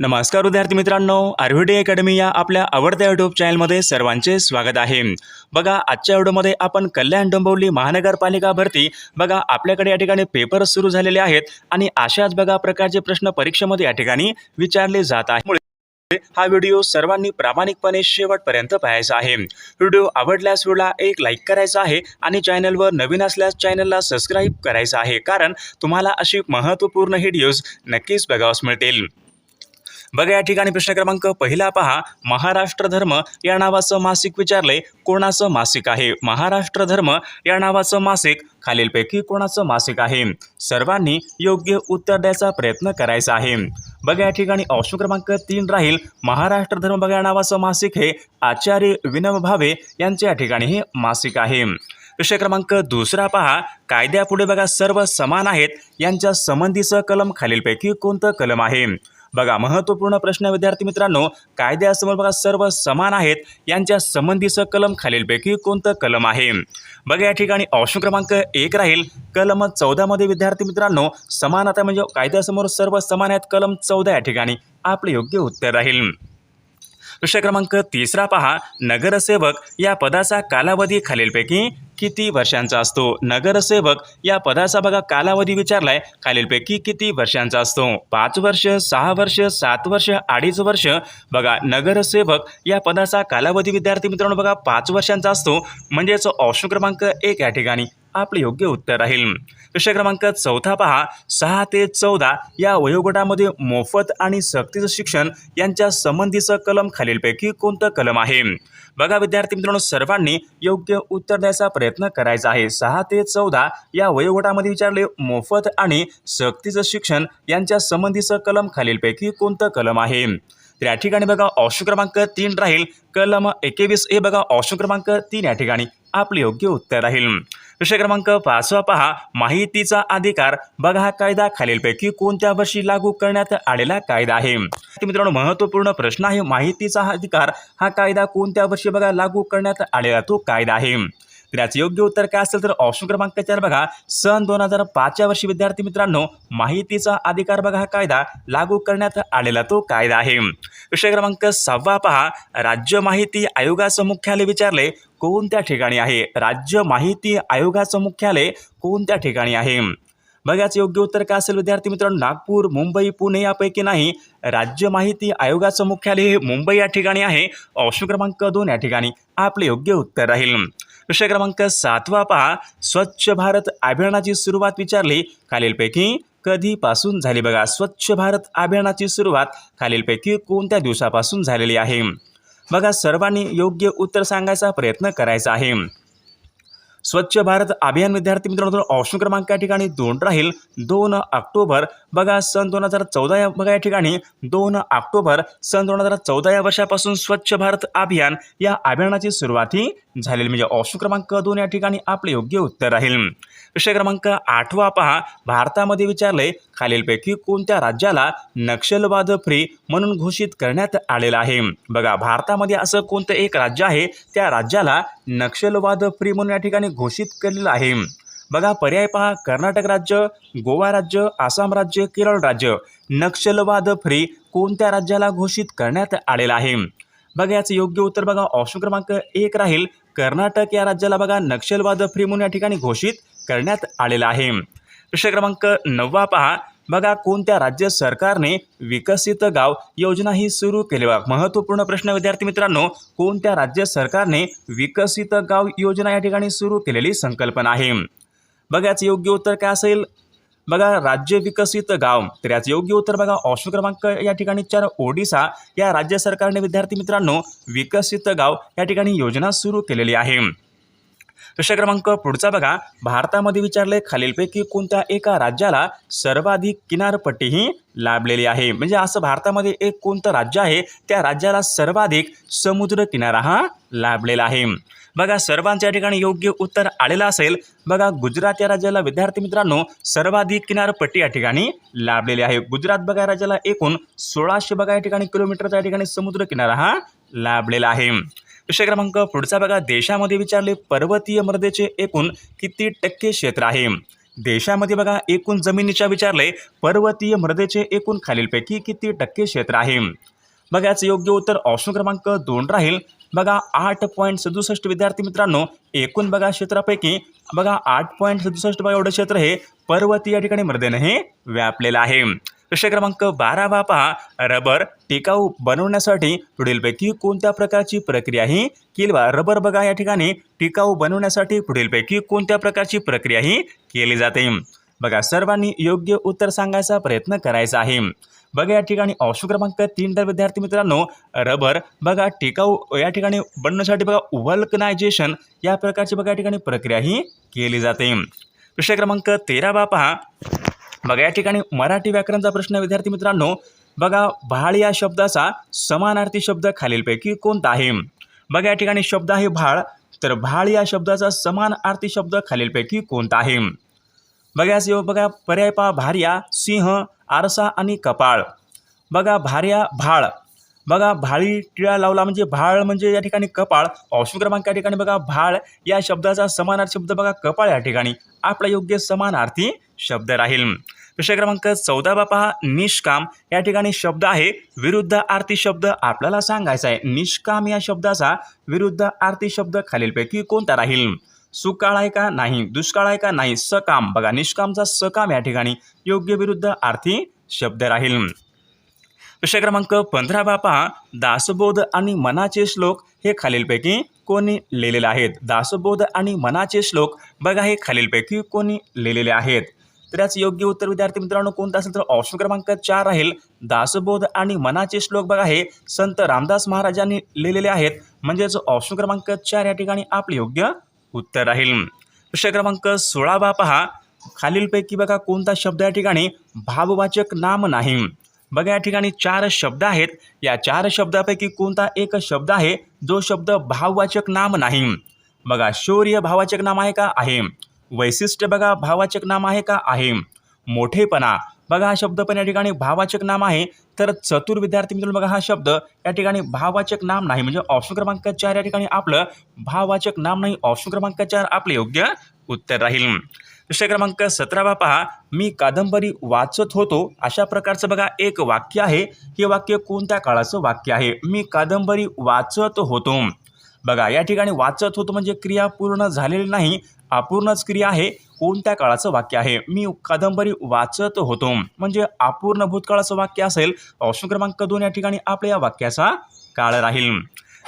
नमस्कार विद्यार्थी मित्रांनो आरव्हीडी अकॅडमी या आपल्या आवडत्या युट्यूब चॅनलमध्ये सर्वांचे स्वागत आहे. बघा आजच्या व्हिडिओमध्ये आपण कल्याण डोंबिवली महानगरपालिका भरती बघा आपल्याकडे या ठिकाणी पेपर सुरू झालेले आहेत आणि अशाच बघा प्रकारचे प्रश्न परीक्षेमध्ये या ठिकाणी विचारले जात आहे. हा व्हिडिओ सर्वांनी प्रामाणिकपणे शेवटपर्यंत पाहायचा आहे. व्हिडिओ आवडल्यास व्हिडिओला एक लाईक करायचा आहे आणि चॅनलवर नवीन असल्यास चॅनलला सबस्क्राईब करायचं आहे. कारण तुम्हाला अशी महत्त्वपूर्ण व्हिडिओज नक्कीच बघावस मिळतील. बघा या ठिकाणी प्रश्न क्रमांक पहिला पहा. महाराष्ट्र धर्म या नावाचं मासिक विचारले कोणाचं मासिक आहे? महाराष्ट्र धर्म या नावाचं मासिक खालीलपैकी कोणाचं मासिक आहे? सर्वांनी योग्य उत्तर द्यायचा प्रयत्न करायचा आहे. बघा या ठिकाणी ऑप्शन क्रमांक तीन राहील. महाराष्ट्र धर्म बघा या नावाचं मासिक हे आचार्य विनम भावे यांचे या ठिकाणी हे मासिक आहे. विषय क्रमांक दुसरा पहा. कायद्यापुढे बघा सर्व समान आहेत. यांच्या संबंधीचं कलम खालीलपैकी कोणतं कलम आहे? बघा महत्त्वपूर्ण प्रश्न विद्यार्थी मित्रांनो. कायद्यासमोर बघा सर्व समान आहेत. यांच्या संबंधीचं कलम खालीलपैकी कोणतं कलम आहे? बघा या ठिकाणी ऑप्शन क्रमांक एक राहील. कलम चौदामध्ये विद्यार्थी मित्रांनो समानता म्हणजे कायद्यासमोर सर्व समान आहेत. कलम चौदा या ठिकाणी आपले योग्य उत्तर राहील. प्रश्न क्रमांक तिसरा पहा. नगरसेवक या पदाचा कालावधी खालीलपैकी किती वर्षांचा असतो? नगरसेवक या पदाचा बघा कालावधी विचारलाय. खालीलपैकी किती वर्षांचा असतो? पाच वर्ष सहा वर्ष सात वर्ष अडीच वर्ष? बघा नगरसेवक या पदाचा कालावधी विद्यार्थी मित्रांनो बघा पाच वर्षांचा असतो. म्हणजेच ऑप्शन क्रमांक एक या ठिकाणी आपले योग्य उत्तर राहील. प्रश्न क्रमांक चौथा पहा. सहा ते चौदा या वयोगटामध्ये मोफत आणि सक्तीचं शिक्षण यांच्या संबंधीचं कलम खालीलपैकी कोणतं कलम आहे? बघा विद्यार्थी मित्रांनो सर्वांनी योग्य उत्तर द्यायचा प्रयत्न करायचा आहे. सहा ते चौदा या वयोगटामध्ये विचारले मोफत आणि सक्तीचं शिक्षण यांच्या संबंधीचं कलम खालीलपैकी कोणतं कलम आहे? तर या ठिकाणी बघा ऑप्शन क्रमांक तीन राहील. कलम एकेवीस हे बघा ऑप्शन क्रमांक तीन या ठिकाणी. आपले योग्य उत्तर राहील. विषय क्रमांक पाचवा पहा. माहितीचा अधिकार. बघा हा कायदा खालीलपैकी कोणत्या वर्षी लागू करण्यात आलेला कायदा आहे. मित्रांनो महत्त्वपूर्ण प्रश्न आहे माहितीचा अधिकार. हा कायदा कोणत्या वर्षी बघा लागू करण्यात आलेला तो कायदा आहे. तर याचं योग्य उत्तर काय असेल तर ऑप्शन क्रमांक चार बघा. सन दोन हजार पाचच्या वर्षी विद्यार्थी मित्रांनो माहितीचा अधिकार बघा हा कायदा लागू करण्यात आलेला तो कायदा आहे. विषय क्रमांक सहावा पहा. राज्य माहिती आयोगाचं मुख्यालय विचारले कोणत्या ठिकाणी आहे? राज्य माहिती आयोगाचं मुख्यालय कोणत्या ठिकाणी आहे? बघाच योग्य उत्तर काय असेल विद्यार्थी मित्रांनो नागपूर मुंबई पुणे यापैकी नाही. राज्य माहिती आयोगाचं मुख्यालय हे मुंबई या ठिकाणी आहे. ऑप्शन क्रमांक दोन या ठिकाणी आपले योग्य उत्तर राहील. विषय क्रमांक सातवा पहा. स्वच्छ भारत अभियानाची सुरुवात विचारली. खालीलपैकी कधीपासून झाली बघा. स्वच्छ भारत अभियानाची सुरुवात खालीलपैकी कोणत्या दिवसापासून झालेली आहे? बघा सर्वांनी योग्य उत्तर सांगायचा प्रयत्न करायचा आहे. स्वच्छ भारत अभियान विद्यार्थी मित्रांनो ऑप्शन क्रमांक या ठिकाणी दोन राहील. दोन ऑक्टोबर बघा सन दोन हजार चौदा या बघा या ठिकाणी. दोन ऑक्टोबर सन दोन हजार चौदा या वर्षापासून स्वच्छ भारत अभियान या अभियानाची सुरुवात ही झालेली. म्हणजे ऑप्शन क्रमांक दोन या ठिकाणी आपले योग्य उत्तर राहील. विषय क्रमांक आठवा पहा. भारतामध्ये विचारले खालीलपैकी कोणत्या राज्याला नक्षलवाद फ्री म्हणून घोषित करण्यात आलेलं आहे? बघा भारतामध्ये असं कोणतं एक राज्य आहे त्या राज्याला नक्षलवाद फ्री म्हणून या ठिकाणी घोषित केलेलं आहे. बघा पर्याय पहा. कर्नाटक राज्य गोवा राज्य आसाम राज्य केरळ राज्य नक्षलवाद फ्री कोणत्या राज्याला घोषित करण्यात आलेलं आहे? बघा याचं योग्य उत्तर बघा. ऑप्शन क्रमांक एक राहील. कर्नाटक या राज्याला बघा नक्षलवाद फ्री म्हणून या ठिकाणी घोषित करण्यात आलेला आहे. विषय क्रमांक नववा पहा. बघा कोणत्या राज्य सरकारने विकसित गाव योजना ही सुरू केली बघा महत्त्वपूर्ण प्रश्न विद्यार्थी मित्रांनो कोणत्या राज्य सरकारने विकसित गाव योजना या ठिकाणी सुरू केलेली संकल्पना आहे? बघा याचं योग्य उत्तर काय असेल? बघा राज्य विकसित गाव. तर याचं योग्य उत्तर बघा ऑप्शन क्रमांक या ठिकाणी चार ओडिसा. या राज्य सरकारने विद्यार्थी मित्रांनो विकसित गाव या ठिकाणी योजना सुरू केलेली आहे. प्रश्न क्रमांक पुढचा बघा. भारतामध्ये विचारले खालीलपैकी कोणत्या एका राज्याला सर्वाधिक किनारपट्टी ही लाभलेली आहे? म्हणजे असं भारतामध्ये एक कोणतं राज्य आहे त्या राज्याला सर्वाधिक समुद्र किनारा हा लाभलेला आहे. बघा सर्वांच्या ठिकाणी योग्य उत्तर आलेलं असेल. बघा गुजरात या राज्याला विद्यार्थी मित्रांनो सर्वाधिक किनारपट्टी या ठिकाणी लाभलेली आहे. गुजरात बघा या राज्याला एकूण सोळाशे बघा या ठिकाणी किलोमीटरच्या ठिकाणी समुद्र किनारा हा लाभलेला आहे. विषय क्रमांक पुढचा बघा. देशामध्ये विचारले पर्वतीय मर्देचे एकूण किती टक्के क्षेत्र आहे? देशामध्ये बघा एकूण जमिनीच्या विचारले पर्वतीय मृदेचे एकूण खालीलपैकी किती टक्के क्षेत्र आहे? बघा याचं योग्य उत्तर ऑप्शन क्रमांक दोन राहील. बघा आठ पॉईंट सदुसष्ट विद्यार्थी मित्रांनो एकूण बघा क्षेत्रापैकी बघा आठ पॉईंट सदुसष्ट बघा एवढं क्षेत्र हे पर्वतीय या ठिकाणी मृदेने हे व्यापलेलं आहे. प्रश्न क्रमांक बारावा पहा. रबर टिकाऊ बनवण्यासाठी पुढीलपैकी कोणत्या प्रकारची प्रक्रिया ही? केली बा रबर बघा या ठिकाणी. टिकाऊ बनवण्यासाठी पुढीलपैकी कोणत्या प्रकारची प्रक्रिया ही केली जाते? बघा सर्वांनी योग्य उत्तर सांगायचा प्रयत्न करायचा आहे. बघा या ठिकाणी ऑप्शन क्रमांक तीन तर विद्यार्थी मित्रांनो रबर बघा टिकाऊ या ठिकाणी बनण्यासाठी बघा वल्कनायझेशन या प्रकारची बघा या ठिकाणी प्रक्रिया ही केली जाते. प्रश्न क्रमांक तेरा पहा. बघा या ठिकाणी मराठी व्याकरणचा प्रश्न विद्यार्थी मित्रांनो बघा भाळ या शब्दाचा समानार्थी शब्द खालीलपैकी कोणता आहे? बघा या ठिकाणी शब्द आहे भाळ तर भाळ या शब्दाचा समानार्थी शब्द खालीलपैकी कोणता आहे? बघा याचे बघा पर्याय पा भार्या सिंह आरसा आणि कपाळ. बघा भार्या भाळ. बघा भाळी टिळा लावला म्हणजे भाळ म्हणजे या ठिकाणी कपाळ. ऑप्शन क्रमांक या ठिकाणी बघा भाळ. या शब्दाचा समानार्थी शब्द बघा कपाळ या ठिकाणी. आपला योग्य समानार्थी शब्द राहील. विषय क्रमांक चौदा बापा हा निष्काम. या ठिकाणी शब्द आहे विरुद्ध आरती शब्द. आपल्याला सांगायचा आहे निष्काम या शब्दाचा विरुद्ध आरती शब्द खालीलपैकी कोणता राहील? सुकाळ आहे का नाही दुष्काळ आहे का नाही सकाम. बघा निष्कामचा सकाम या ठिकाणी योग्य विरुद्ध आर्थिक शब्द राहील. विषय क्रमांक पंधरा बापा दासबोध आणि मनाचे श्लोक हे खालीलपैकी कोणी लिहिलेले आहेत. दासबोध आणि मनाचे श्लोक बघा हे खालीलपैकी कोणी लिहिलेले आहेत. तर याचं योग्य उत्तर विद्यार्थी मित्रांनो कोणतं असेल तर ऑप्शन क्रमांक चार राहील. दासबोध आणि मनाचे श्लोक बघा हे संत रामदास महाराजांनी लिहिलेले आहेत. म्हणजेच ऑप्शन क्रमांक चार या ठिकाणी आपले योग्य उत्तर राहील. विषय क्रमांक सोळावा पहा खालीलपैकी बघा कोणता शब्द या ठिकाणी भाववाचक नाम नाही. बघा या ठिकाणी चार शब्द आहेत. या चार शब्दापैकी कोणता एक शब्द आहे? जो शब्द भाववाचक नाम नाही. बघा शौर्य भावाचक नाम आहे का? आहे. वैशिष्ट्य बघा भावाचक नाम आहे का? आहे. मोठेपणा. बघा हा शब्द पण या ठिकाणी भावाचक नाम आहे. तर चतुर विद्यार्थी मित्रांनो बघा हा शब्द या ठिकाणी भाववाचक नाम नाही. म्हणजे ऑप्शन क्रमांक चार या ठिकाणी आपलं भाववाचक नाम नाही. ऑप्शन क्रमांक चार आपले योग्य उत्तर राहील. विषय क्रमांक सतरावा पहा. मी कादंबरी वाचत होतो. अशा प्रकारचं बघा एक वाक्य आहे. हे वाक्य कोणत्या काळाचं वाक्य आहे? मी कादंबरी वाचत होतो. बघा या ठिकाणी वाचत होतो म्हणजे क्रिया पूर्ण झालेली नाही अपूर्णच क्रिया आहे. कोणत्या काळाचं वाक्य आहे? मी कादंबरी वाचत होतो. म्हणजे अपूर्ण भूतकाळाचं वाक्य असेल. ऑप्शन क्रमांक दोन या ठिकाणी आपल्या या वाक्याचा काळ राहील.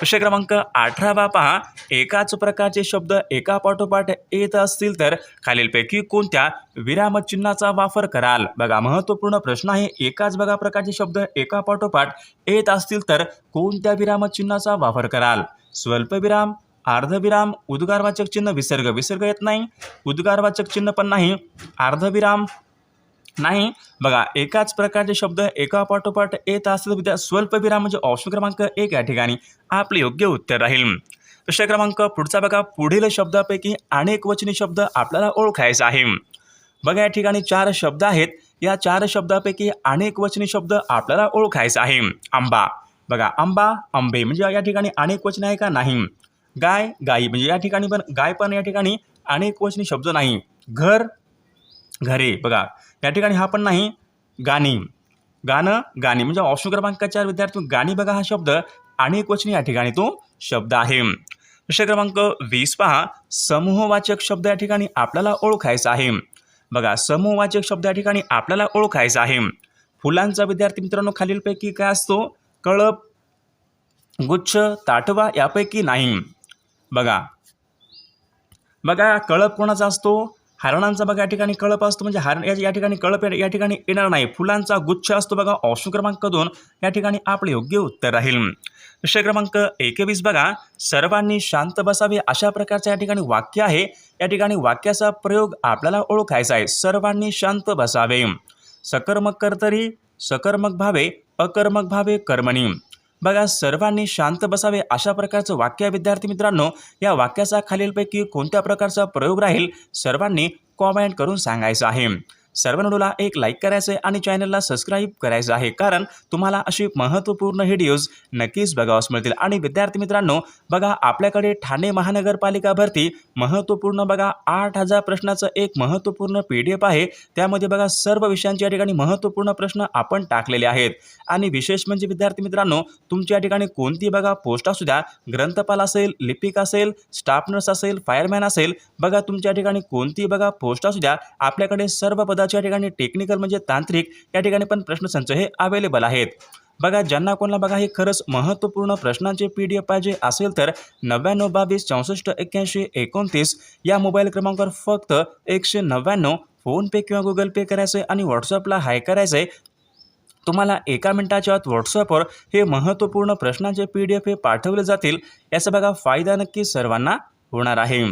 विषय क्रमांक अठरावा पहा. एकाच प्रकारचे शब्द एका पाठोपाठ येत असतील तर खालीलपैकी कोणत्या विरामचिन्हाचा वापर कराल? बघा महत्त्वपूर्ण प्रश्न आहे. एकाच बघा प्रकारचे शब्द एका पाठोपाठ येत असतील तर कोणत्या विरामचिन्हाचा वापर कराल? स्वल्पविराम अर्धविराम उद्गारवाचक चिन्ह विसर्ग. विसर्ग येत नाही. उद्गारवाचक चिन्ह पण नाही. अर्धविराम नाही. बघा एकाच प्रकारचे शब्द एका पाठोपाठ येत असतील विद्या स्वल्पविराम म्हणजे ऑप्शन क्रमांक एक या ठिकाणी. आपले योग्य उत्तर राहील. प्रश्न क्रमांक पुढचा बघा. पुढील शब्दापैकी अनेक वचनी शब्द आपल्याला ओळखायचा आहे. बघा या ठिकाणी चार शब्द आहेत. या चार शब्दापैकी अनेक वचनी शब्द आपल्याला ओळखायचा आहे. आंबा. बघा आंबा आंबे म्हणजे या ठिकाणी अनेक वचन आहे का? नाही. गाय गाई म्हणजे या ठिकाणी पण गाय पण या ठिकाणी अनेक वचनी शब्द नाही. घर घरे. बघा या ठिकाणी हा पण नाही गाणी. गाणं गाणी. म्हणजे ऑप्शन क्रमांक चार विद्यार्थी गाणी बघा हा शब्द. अनेक वचनी या ठिकाणी तो शब्द आहे. प्रश्न क्रमांक वीस पहा. समूहवाचक शब्द या ठिकाणी आपल्याला ओळखायचा आहे. बघा समूहवाचक शब्द या ठिकाणी आपल्याला ओळखायचा आहे. फुलांचा विद्यार्थी मित्रांनो खालीलपैकी काय असतो? कळप गुच्छ ताटवा यापैकी नाही. बघा. बघा कळप कोणाचा असतो? हरणांचा बघा या ठिकाणी कळप असतो म्हणजे हरण या या ठिकाणी कळप या- या ठिकाणी येणार नाही. फुलांचा गुच्छ असतो बघा ऑप्शन क्रमांक दोन. या ठिकाणी आपले योग्य उत्तर राहील. विषय क्रमांक एकवीस बघा. सर्वांनी शांत बसावे अशा प्रकारचं या ठिकाणी वाक्य आहे. या ठिकाणी वाक्याचा प्रयोग आपल्याला ओळखायचा आहे. सर्वांनी शांत बसावे. सकर्मक कर्तरी सकर्मक भावे अकर्मक भावे कर्मणी. बघा सर्वांनी शांत बसावे अशा प्रकारचं वाक्य विद्यार्थी मित्रांनो. या वाक्याचा खालीलपैकी कोणत्या प्रकारचा प्रयोग राहील सर्वांनी कॉमेंट करून सांगायचं आहे. सर्व व्हिडिओला एक लाईक करायचं आहे आणि चॅनलला सबस्क्राईब करायचं आहे. कारण तुम्हाला अशी महत्त्वपूर्ण व्हिडिओज नक्कीच बघावास मिळतील. आणि विद्यार्थी मित्रांनो बघा आपल्याकडे ठाणे महानगरपालिका भरती महत्त्वपूर्ण बघा आठ हजार प्रश्नाचं एक महत्त्वपूर्ण पी डी एफ आहे. त्यामध्ये बघा सर्व विषयांच्या ठिकाणी महत्त्वपूर्ण प्रश्न आपण टाकलेले आहेत. आणि विशेष म्हणजे विद्यार्थी मित्रांनो तुमच्या ठिकाणी कोणती बघा पोस्ट असू द्या ग्रंथपाल असेल लिपिक असेल स्टाफ नर्स असेल फायरमॅन असेल बघा तुमच्या ठिकाणी कोणती बघा पोस्ट असू द्या आपल्याकडे सर्व पदार्थ या ठिकाणी टेक्निकल म्हणजे तांत्रिक या ठिकाणी पण प्रश्नसंच हे अवेलेबल आहेत. बघा ज्यांना कोणाला बघा हे खरंच महत्त्वपूर्ण प्रश्नांचे पी डी एफ पाहिजे असेल तर नव्याण्णव बावीस चौसष्ट एक्क्याऐंशी एकोणतीस या मोबाईल क्रमांकावर फक्त एकशे नव्याण्णव फोनपे किंवा गुगल पे करायचं आहे आणि व्हॉट्सअपला हाय करायचं आहे तुम्हाला एका मिनिटाच्या आत व्हॉट्सअपवर हे महत्त्वपूर्ण प्रश्नांचे पी डी एफ हे पाठवले जातील. याचा बघा फायदा नक्की सर्वांना होणार आहे.